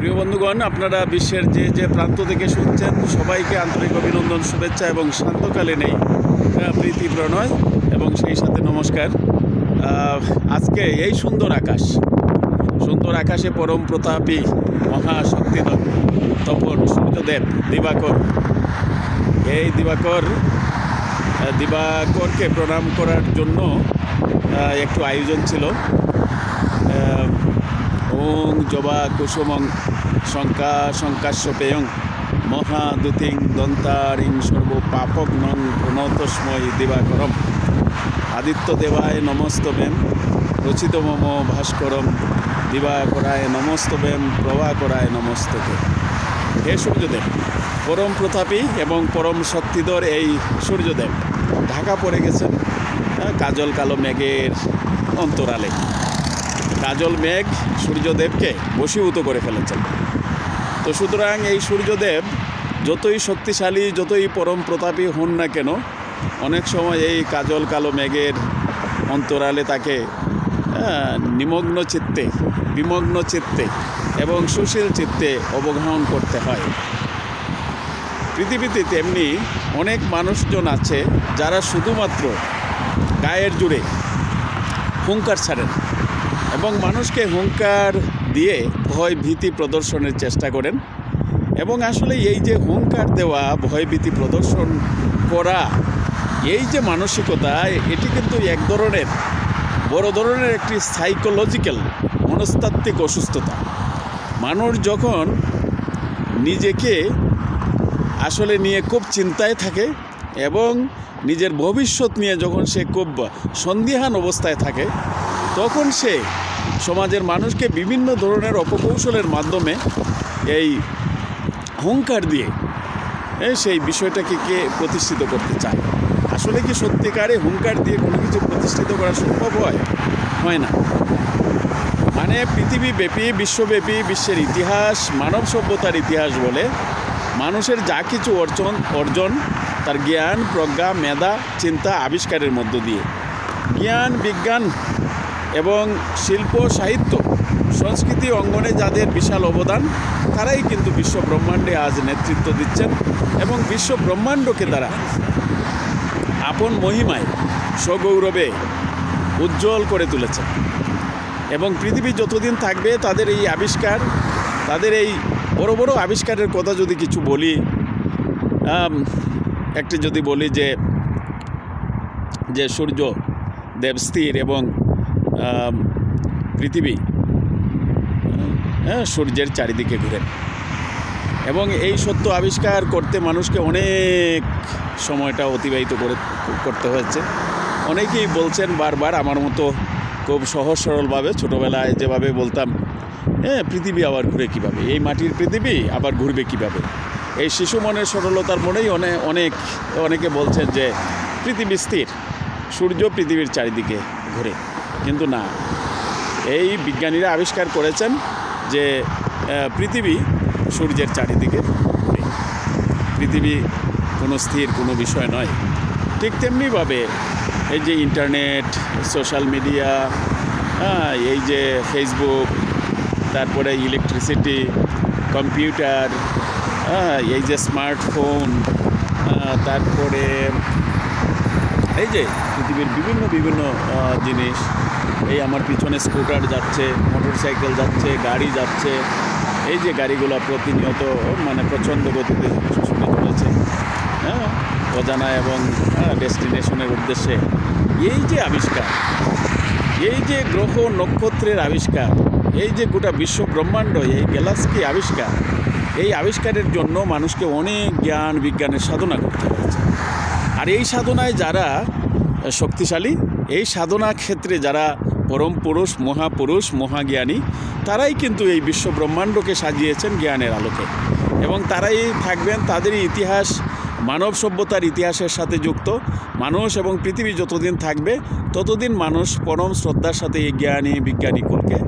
প্রিয় বন্ধুগণ, আপনারা বিশ্বের যে যে প্রান্ত থেকে শুনছেন, সবাইকে আন্তরিক অভিনন্দন, শুভেচ্ছা এবং শান্তকালে নেই প্রীতি প্রণয় এবং সেই সাথে নমস্কার। আজকে এই সুন্দর আকাশ, সুন্দর আকাশে পরম প্রতাপী মহাশক্তিধর তপন সূর্যদেব দিবাকর। এই দিবাকর দিবাকরকে প্রণাম করার জন্য একটু আয়োজন ছিল। ওং জবা কুসুমং শঙ্কা শঙ্কাশ্যপেয়ং মহাদুতিং দন্তারিং সর্ব পাপগ্নং প্রণতস্ময় দিবাকরম। আদিত্য দেবায় নমস্ত নমস্তবেম রচিত মম ভাস্করম, দিবাকরায় নমস্তবেম, প্রভাকরায় নমস্তকে হে সূর্যদেব, পরম প্রতাপী এবং পরম শক্তিধর এই সূর্যদেব, ঢাকা পড়ে গেছেন কাজল কালো মেঘের অন্তরালে। কাজল মেঘ সূর্যদেবকে বশীভূত করে ফেলেছেন। তো সুতরাং এই সূর্যদেব যতই শক্তিশালী, যতই পরম প্রতাপী হন না কেন, অনেক সময় এই কাজল কালো মেঘের অন্তরালে তাকে নিমগ্ন চিত্তে, বিমগ্ন চিত্তে এবং সুশীল চিত্তে অবগাহন করতে হয়। পৃথিবীতে তেমনি অনেক মানুষজন আছে যারা শুধুমাত্র গায়ের জুড়ে হুঙ্কার ছাড়েন। এবং মানুষকে হুঙ্কার দিয়ে ভয় ভীতি প্রদর্শনের চেষ্টা করেন। এবং আসলে এই যে হুঙ্কার দেওয়া, ভয় ভীতি প্রদর্শন করা, এই যে মানসিকতা, এটি কিন্তু এক ধরনের, বড় ধরনের একটি সাইকোলজিক্যাল মনস্তাত্ত্বিক অসুস্থতা। মানুষ যখন নিজেকে আসলে নিয়ে খুব চিন্তায় থাকে এবং নিজের ভবিষ্যৎ নিয়ে যখন সে খুব সন্দিহান অবস্থায় থাকে তখন সে সমাজের মানুষকে বিভিন্ন ধরনের অপকৌশলের মাধ্যমে এই হুঙ্কার দিয়ে সেই বিষয়টাকে কে প্রতিষ্ঠিত করতে চায়? আসলে কি সত্যিকারে হুঙ্কার দিয়ে কোনো কিছু প্রতিষ্ঠিত করা সম্ভব হয়? হয় না। মানে পৃথিবীব্যাপী বিশ্বব্যাপী, বিশ্বের ইতিহাস, মানব সভ্যতার ইতিহাস বলে মানুষের যা কিছু অর্জন অর্জন, তার জ্ঞান, প্রজ্ঞা, মেধা, চিন্তা, আবিষ্কারের মধ্য দিয়ে। জ্ঞান, বিজ্ঞান এবং শিল্প, সাহিত্য, সংস্কৃতি অঙ্গনে যাদের বিশাল অবদান, তারাই কিন্তু বিশ্ব ব্রহ্মাণ্ডে আজ নেতৃত্ব দিচ্ছেন এবং বিশ্ব ব্রহ্মাণ্ডকে তারা আপন মহিমায় সগৌরবে উজ্জ্বল করে তুলেছেন। এবং পৃথিবী যতদিন থাকবে, তাদের এই আবিষ্কার, তাদের এই বড় বড় আবিষ্কারের কথা যদি কিছু বলি একটি যদি বলি যে যে সূর্য দেব স্থির এবং পৃথিবী হ্যাঁ, সূর্যের চারিদিকে ঘুরে। এবং এই সত্য আবিষ্কার করতে মানুষকে অনেক সময়টা অতিবাহিত করে করতে হয়েছে। অনেকেই বলছেন বারবার আমার মতো খুব সহজ সরলভাবে ছোটোবেলায় যেভাবে বলতাম হ্যাঁ পৃথিবী আবার ঘুরে কীভাবে? এই মাটির পৃথিবী আবার ঘুরবে কীভাবে? এই শিশু মনের সরলতার মনেই অনেক অনেক অনেকে বলছেন যে পৃথিবী স্থির সূর্য পৃথিবীর চারিদিকে ঘুরে। কিন্তু না। এই বিজ্ঞানীরা আবিষ্কার করেছেন যে পৃথিবী সূর্যের চারিদিকে পৃথিবী কোনো স্থির, কোনো বিষয় নয়। ঠিক তেমনিভাবে এই যে ইন্টারনেট, সোশ্যাল মিডিয়া হ্যাঁ এই যে ফেসবুক, তারপরে ইলেকট্রিসিটি, কম্পিউটার হ্যাঁ এই যে স্মার্টফোন তারপরে এই যে পৃথিবীর বিভিন্ন বিভিন্ন জিনিস এই আমার পিছনে স্কুটার যাচ্ছে মোটর সাইকেল যাচ্ছে, গাড়ি যাচ্ছে। এই যে গাড়িগুলো প্রতিনিয়ত মানে প্রচণ্ড গতিতে ছুটে চলেছে। হ্যাঁ অজানা এবং ডেস্টিনেশনের উদ্দেশ্যে। এই যে আবিষ্কার, এই যে গ্রহ নক্ষত্রের আবিষ্কার, এই যে গোটা বিশ্ব ব্রহ্মাণ্ড, এই গ্যালাক্সি আবিষ্কার, এই আবিষ্কারের জন্য মানুষকে অনেক জ্ঞান, বিজ্ঞানের সাধনা করতে হয়েছে। আর এই সাধনায় যারা শক্তিশালী, এই সাধনা ক্ষেত্রে যারা পরম পুরুষ, মহাপুরুষ, মহাজ্ঞানী, তারাই কিন্তু এই বিশ্ব ব্রহ্মাণ্ডকে সাজিয়েছেন জ্ঞানের আলোকে। এবং তারাই থাকবেন তাদেরই ইতিহাস, মানব সভ্যতার ইতিহাসের সাথে যুক্ত। মানুষ এবং পৃথিবী যতদিন থাকবে, ততদিন মানুষ পরম শ্রদ্ধার সাথে এই জ্ঞানী বিজ্ঞানীকুলকে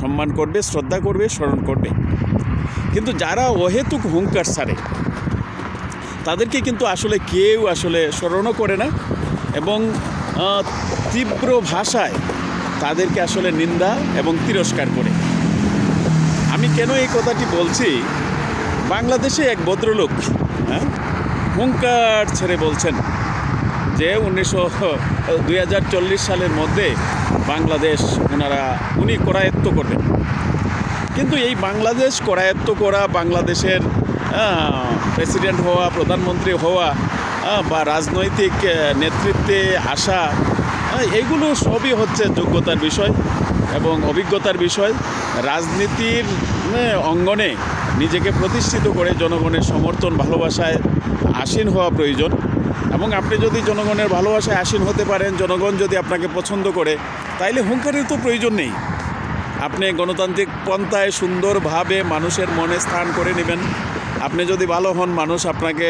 সম্মান করবে, শ্রদ্ধা করবে, স্মরণ করবে। কিন্তু যারা অহেতুক হুঙ্কার সারে, তাদেরকে কিন্তু আসলে কেউ আসলে স্মরণও করে না। এবং তীব্র ভাষায় তাদেরকে আসলে নিন্দা এবং তিরস্কার করে। আমি কেন এই কথাটি বলছি? বাংলাদেশে এক ভদ্রলোক হ্যাঁ হুঙ্কার ছেড়ে বলছেন যে উনিশশো, দুই সালের মধ্যে বাংলাদেশ ওনারা উনি করায়ত্ত করবেন। কিন্তু এই বাংলাদেশ করায়ত্ত করা, বাংলাদেশের প্রেসিডেন্ট হওয়া, প্রধানমন্ত্রী হওয়া বা রাজনৈতিক নেতৃত্বে আসা আহ, এইগুলো সবই হচ্ছে যোগ্যতার বিষয় এবং অভিজ্ঞতার বিষয়। রাজনীতির অঙ্গনে নিজেকে প্রতিষ্ঠিত করে জনগণের সমর্থন ভালোবাসায় আসীন হওয়া প্রয়োজন। এবং আপনি যদি জনগণের ভালোবাসায় আসীন হতে পারেন জনগণ যদি আপনাকে পছন্দ করে তাইলে হুঙ্কারের তো প্রয়োজন নেই। আপনি গণতান্ত্রিক পন্থায় সুন্দরভাবে মানুষের মনে স্থান করে নেবেন। আপনি যদি ভালো হন মানুষ আপনাকে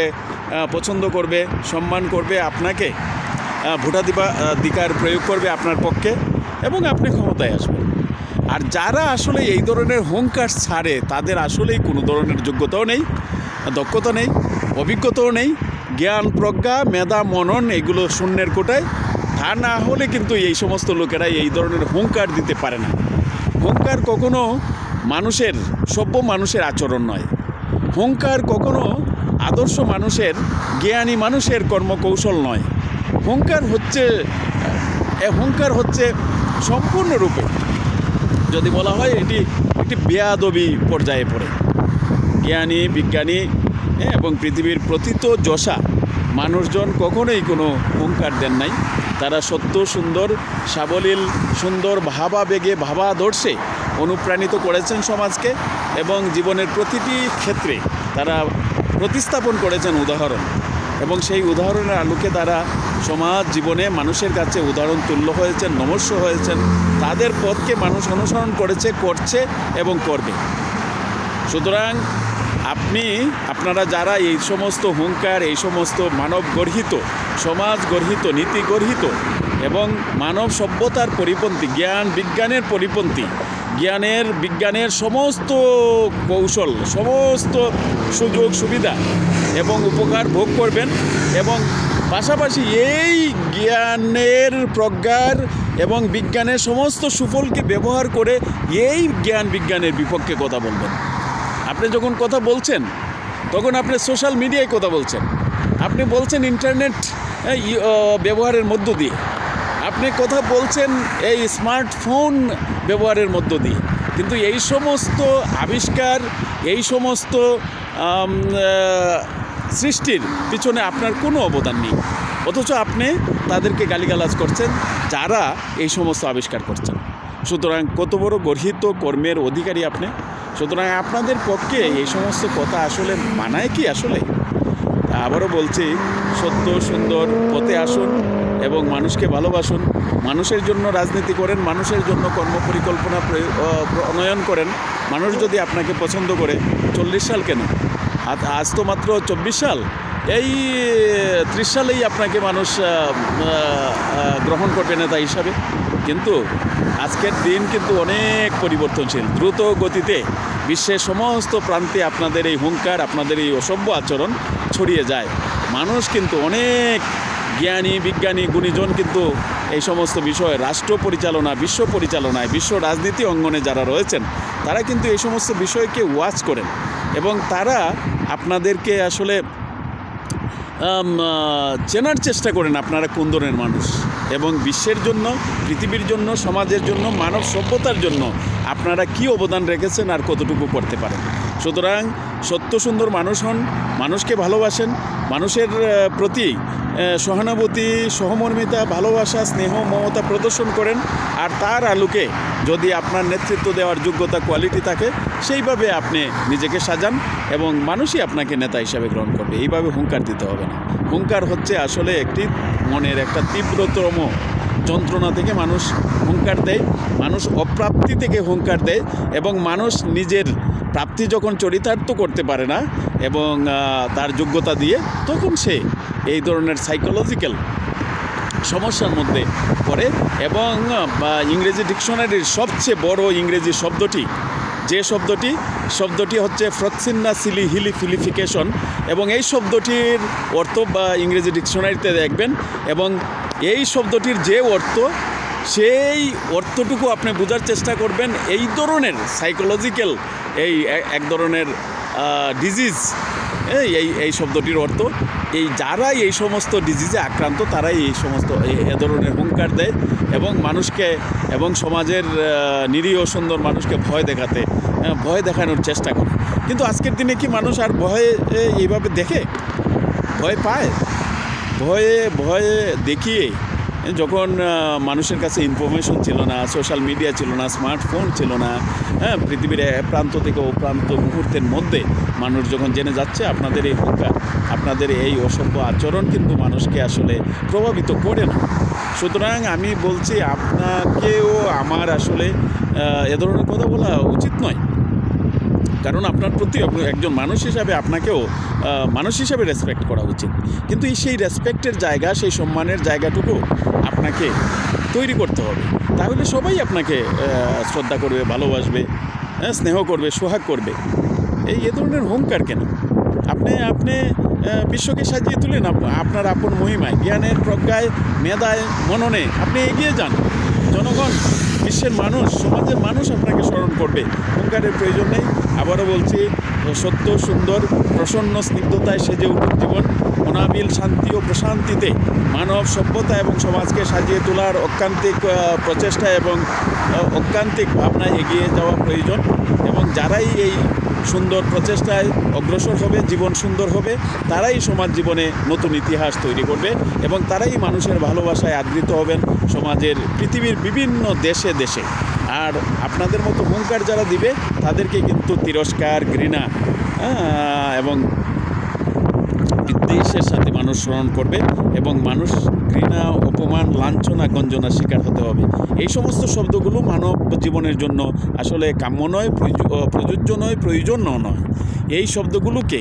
পছন্দ করবে সম্মান করবে আপনাকে। ভোটাধিবা প্রয়োগ করবে আপনার পক্ষে এবং আপনি ক্ষমতায় আসবেন। আর যারা আসলে এই ধরনের হুঙ্কার ছাড়ে, তাদের আসলেই কোনো ধরনের যোগ্যতাও নেই, দক্ষতা নেই, অভিজ্ঞতাও নেই, জ্ঞান, প্রজ্ঞা, মেধা, মনন, এগুলো শূন্যের কোটায়। তা না হলে কিন্তু এই সমস্ত লোকেরা এই ধরনের হুঙ্কার দিতে পারে না। হুঙ্কার কখনো মানুষের, সভ্য মানুষের আচরণ নয়। হুঙ্কার কখনো আদর্শ মানুষের, জ্ঞানী মানুষের কর্মকৌশল নয়। হুঙ্কার হচ্ছে, এ হুঙ্কার হচ্ছে সম্পূর্ণরূপে। যদি বলা হয় এটি একটি বেয়াদবি পর্যায়ে পড়ে। জ্ঞানী, বিজ্ঞানী এবং পৃথিবীর প্রথিত যশা, মানুষজন কখনোই কোনো হুঙ্কার দেন নাই। তারা সত্য, সুন্দর, সাবলীল, সুন্দর ভাবাবেগে ভাবাদর্শে অনুপ্রাণিত করেছেন সমাজকে এবং জীবনের প্রতিটি ক্ষেত্রে তারা প্রতিস্থাপন করেছেন উদাহরণ। এবং সেই উদাহরণের আলোকে তারা সমাজ জীবনে মানুষের কাছে উদাহরণ তুল্য হয়েছেন, নমস্য হয়েছেন। তাদের পথকে মানুষ অনুসরণ করেছে, করছে এবং করবে। সুতরাং আপনি, আপনারা যারা এই সমস্ত হুঙ্কার, এই সমস্ত মানব গর্হিত, সমাজ গর্হিত, নীতি গর্হিত এবং মানব সভ্যতার পরিপন্থী, জ্ঞান বিজ্ঞানের পরিপন্থী, জ্ঞানের বিজ্ঞানের সমস্ত কৌশল, সমস্ত সুযোগ সুবিধা এবং উপকার ভোগ করবেন এবং পাশাপাশি এই জ্ঞানের প্রজ্ঞার এবং বিজ্ঞানের সমস্ত সুফলকে ব্যবহার করে এই জ্ঞান বিজ্ঞানের বিপক্ষে কথা বলবেন। আপনি যখন কথা বলছেন, তখন আপনি সোশ্যাল মিডিয়ায় কথা বলছেন। আপনি বলছেন ইন্টারনেট ব্যবহারের মধ্য দিয়ে। আপনি কথা বলছেন এই স্মার্টফোন ব্যবহারের মধ্য দিয়ে। কিন্তু এই সমস্ত আবিষ্কার, এই সমস্ত সৃষ্টির পিছনে আপনার কোনো অবদান নেই। অথচ আপনি তাদেরকে গালিগালাজ করছেন, যারা এই সমস্ত আবিষ্কার করছেন। সুতরাং কত বড় গর্হিত কর্মের অধিকারী আপনি। সুতরাং আপনাদের পক্ষে এই সমস্ত কথা আসলে মানায় কি আসলে? আবারও বলছি, সত্য, সুন্দর পথে আসুন এবং মানুষকে ভালোবাসুন। মানুষের জন্য রাজনীতি করেন, মানুষের জন্য কর্ম পরিকল্পনা প্রণয়ন করেন। মানুষ যদি আপনাকে পছন্দ করে, চল্লিশ সাল কেন? আজ তো মাত্র চব্বিশ সাল। এই ত্রিশ সালেই আপনাকে মানুষ গ্রহণ করবে নেতা হিসাবে। কিন্তু আজকের দিন কিন্তু অনেক পরিবর্তনশীল। দ্রুত গতিতে বিশ্বের সমস্ত প্রান্তে আপনাদের এই হুঙ্কার, আপনাদের এই অসভ্য আচরণ ছড়িয়ে যায়। মানুষ কিন্তু অনেক জ্ঞানী, বিজ্ঞানী, গুণীজন কিন্তু এই সমস্ত বিষয়ে রাষ্ট্র পরিচালনা, বিশ্ব পরিচালনায়, বিশ্ব রাজনীতি অঙ্গনে যারা রয়েছেন, তারা কিন্তু এই সমস্ত বিষয়কে ওয়াচ করেন। এবং তারা আপনাদেরকে আসলে চেনার চেষ্টা করেন আপনারা কোন ধরনের মানুষ। এবং বিশ্বের জন্য, পৃথিবীর জন্য, সমাজের জন্য, মানব সভ্যতার জন্য আপনারা কি অবদান রেখেছেন আর কতটুকু করতে পারেন? সুতরাং সত্য সুন্দর মানুষ হন, মানুষকে ভালোবাসেন, মানুষের প্রতি সহানুভূতি, সহমর্মিতা, ভালোবাসা, স্নেহ, মমতা প্রদর্শন করেন। আর তার আলোকে যদি আপনার নেতৃত্ব দেওয়ার যোগ্যতা কোয়ালিটি থাকে, সেইভাবে আপনি নিজেকে সাজান এবং মানুষই আপনাকে নেতা হিসাবে গ্রহণ করবে। এইভাবে হুঙ্কার দিতে হবে না। হুঙ্কার হচ্ছে আসলে একটি মনের একটা তীব্রতম যন্ত্রণা থেকে মানুষ হুঙ্কার দেয়, মানুষ অপ্রাপ্তি থেকে হুঙ্কার দেয় এবং মানুষ নিজের প্রাপ্তি যখন চরিতার্থ করতে পারে না এবং তার যোগ্যতা দিয়ে তখন সে এই ধরনের সাইকোলজিক্যাল সমস্যার মধ্যে পড়ে এবং ইংরেজি ডিকশনারির সবচেয়ে বড় ইংরেজি শব্দটি, যে শব্দটি শব্দটি হচ্ছে ফ্রক্সিন্না সিলি হিলি ফিলিফিকেশন এবং এই শব্দটির অর্থ বা ইংরেজি ডিকশনারিতে দেখবেন এবং এই শব্দটির যে অর্থ, সেই অর্থটুকু আপনি বোঝার চেষ্টা করবেন এই ধরনের সাইকোলজিক্যাল এই এক ধরনের ডিজিজ এই এই এই শব্দটির অর্থ, এই যারাই এই সমস্ত ডিজিজে আক্রান্ত, তারাই এই সমস্ত এ- এ ধরনের হুঙ্কার দেয় এবং মানুষকে, এবং সমাজের নিরীহ সুন্দর মানুষকে ভয় দেখাতে ভয় দেখানোর চেষ্টা করে। কিন্তু আজকের দিনে কি মানুষ আর ভয়ে এইভাবে দেখে? ভয় পায়? ভয়ে ভয়ে দেখিয়ে যখন মানুষের কাছে ইনফরমেশন ছিল না সোশ্যাল মিডিয়া ছিল না স্মার্টফোন ছিল না হ্যাঁ পৃথিবীর প্রান্ত থেকে ও প্রান্ত মুহূর্তের মধ্যে মানুষ যখন জেনে যাচ্ছে আপনাদের এই হুঙ্কার, আপনাদের এই অসভ্য আচরণ কিন্তু মানুষকে আসলে প্রভাবিত করে না। সুতরাং আমি বলছি, আপনাকেও আমার আসলে এ ধরনের কথা বলা উচিত নয়। কারণ আপনার প্রতি একজন মানুষ হিসাবে আপনাকেও মানুষ হিসাবে রেসপেক্ট করা উচিত। কিন্তু এই সেই রেসপেক্টের জায়গা সেই সম্মানের জায়গাটুকু আপনাকে তৈরি করতে হবে। তাহলে সবাই আপনাকে শ্রদ্ধা করবে ভালোবাসবে হ্যাঁ, স্নেহ করবে সোহাগ করবে। এই এ ধরনের হুঙ্কার কেন? আপনি আপনি বিশ্বকে সাজিয়ে তুলেন আপনার আপন মহিমায় জ্ঞানের প্রজ্ঞায় মেধায় মননে আপনি এগিয়ে যান। জনগণ বিশ্বের মানুষ সমাজের মানুষ আপনাকে স্মরণ করবে। হুঙ্কারের প্রয়োজন নেই। আবারও বলছি সত্য, সুন্দর, প্রসন্ন, স্নিগ্ধতায় সেজে উঠুক জীবন। অনাবিল শান্তি ও প্রশান্তিতে মানব সভ্যতা এবং সমাজকে সাজিয়ে তোলার অক্রান্তিক প্রচেষ্টা এবং অক্রান্তিক ভাবনায় এগিয়ে যাওয়া প্রয়োজন। এবং যারাই এই সুন্দর প্রচেষ্টায় অগ্রসর হবে, জীবন সুন্দর হবে, তারাই সমাজ জীবনে নতুন ইতিহাস তৈরি করবে এবং তারাই মানুষের ভালোবাসায় আদৃত হবেন সমাজের পৃথিবীর বিভিন্ন দেশে দেশে। আর আপনাদের মতো হুঙ্কার যারা দিবে, তাদেরকে কিন্তু তিরস্কার, ঘৃণা এবং বিদ্বেষের সাথে মানুষ স্মরণ করবে এবং মানুষ ঘৃণা, অপমান, লাঞ্ছনা গঞ্জনা শিকার হতে হবে। এই সমস্ত শব্দগুলো মানব জীবনের জন্য আসলে কাম্য নয়, প্রয়োজ- প্রযোজ্য নয়, প্রয়োজনও নয়। এই শব্দগুলোকে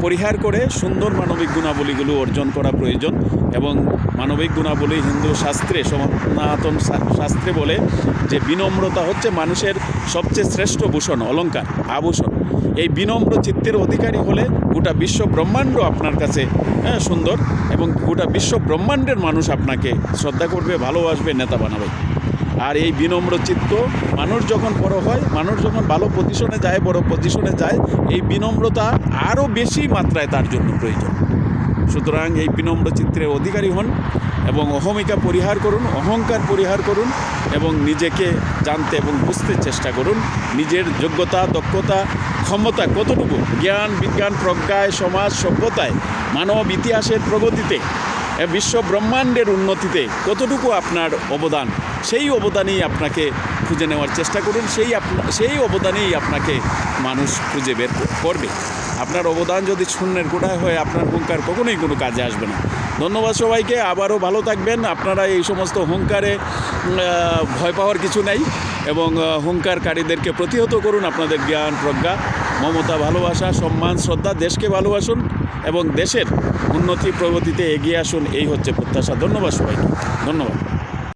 পরিহার করে সুন্দর মানবিক গুণাবলীগুলো অর্জন করা প্রয়োজন। এবং মানবিক গুণাবলী হিন্দু শাস্ত্রে সনাতন শাস্ত্রে বলে যে বিনম্রতা হচ্ছে মানুষের সবচেয়ে শ্রেষ্ঠ ভূষণ অলঙ্কার আভূষণ। এই বিনম্র চিত্তের অধিকারী হলে গোটা বিশ্ব ব্রহ্মাণ্ড আপনার কাছে হ্যাঁ, সুন্দর এবং গোটা বিশ্ব ব্রহ্মাণ্ডের মানুষ আপনাকে শ্রদ্ধা করবে ভালোবাসবে নেতা বানাবে। আর এই বিনম্র চিত্ত মানুষ যখন বড় হয় মানুষ যখন ভালো পজিশনে যায় বড় পজিশনে যায় এই বিনম্রতা আরও বেশি মাত্রায় তার জন্য প্রয়োজন। সুতরাং এই বিনম্র চিত্রের অধিকারী হন এবং অহমিকা পরিহার করুন, অহংকার পরিহার করুন এবং নিজেকে জানতে এবং বুঝতে চেষ্টা করুন। নিজের যোগ্যতা, দক্ষতা, ক্ষমতা কতটুকু? জ্ঞান, বিজ্ঞান, প্রজ্ঞায়, সমাজ, সভ্যতায়, মানব ইতিহাসের প্রগতিতে বিশ্ব ব্রহ্মাণ্ডের উন্নতিতে কতটুকু আপনার অবদান? সেই অবদানেই আপনাকে খুঁজে নেওয়ার চেষ্টা করুন, সেই সেই অবদানেই আপনাকে মানুষ খুঁজে বের করবে। আপনার অবদান যদি শূন্যের গোড়ায় হয়ে, আপনার হুঙ্কার কখনোই কোনো কাজে আসবে না। ধন্যবাদ সবাইকে, আবারও ভালো থাকবেন। আপনারা এই সমস্ত হুঙ্কারে ভয় পাওয়ার কিছু নেই এবং হুঙ্কারকারীদেরকে প্রতিহত করুন আপনাদের জ্ঞান, প্রজ্ঞা। মমতা ভালোবাসা, সম্মান, শ্রদ্ধা, দেশকে ভালোবাসুন এবং দেশের উন্নতি প্রগতিতে এগিয়ে আসুন, এই হচ্ছে প্রত্যাশা। ধন্যবাদ সবাইকে। ধন্যবাদ।